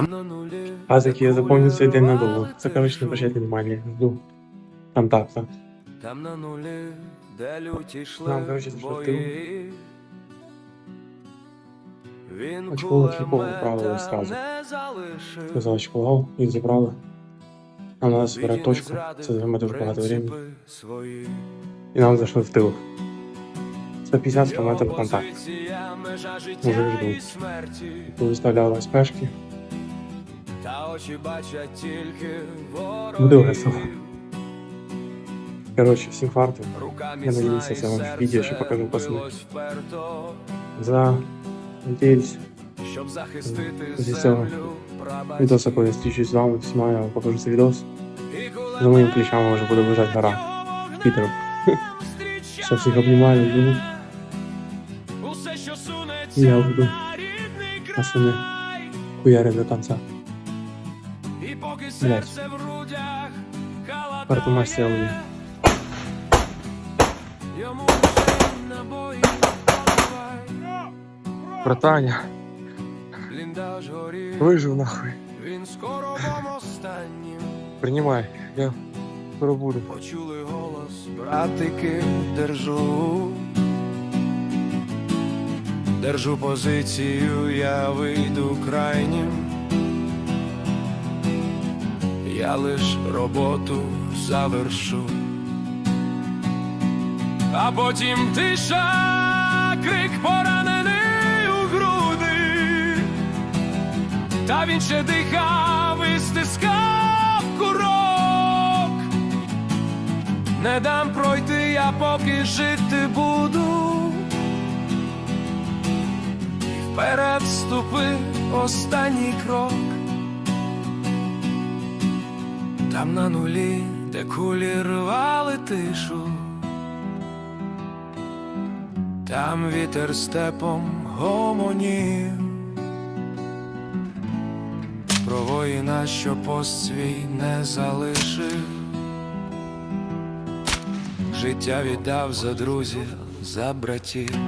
Нулі. Азики, я запомню цей день надовго. Це, коротше, не прощайте внимание. Жду. Контакта. Там на нулі, де люті йшли Нам, коротше, бої. Він Очко Філіпова вправили. Сказала, що полагав, їх забрали. А на нас Світі збирати точку. Це займе дуже багато времени. І нам зайшли в тил. 150 км контакт. Уже жду. і. Повиставляли спешки. Очі бачать тільки ворогів. Коротше, всім фарту. Я міцна, це вам в відео ще покажу, пацани. За надіюсь, Щоб захистити землю прабатьків. відоса, я зустрічусь з вами, всіма, я покажу цей відос. За моїми плечами вже буде лежати гора. Питер. Все, всіх обнімаю, люблю. Я буду пацани. край. До кінця. І поки серце в грудях Партумасія йому вже набої поливай. Братаня, вижив нахуй. він скоро вам останнім. Приймай, я скоро буду. Почули голос, братики, держу. Держу позицію, я вийду крайнім. Я лиш роботу завершу. А потім тиша, крик поранений у груди. Та він ще дихав і стискав курок. Не дам пройти, я поки жити буду. Вперед ступив останній крок. Там на нулі, де кулі рвали тишу. Там вітер степом гомонів. Про воїна, що пост свій не залишив. Життя віддав за друзів, за братів.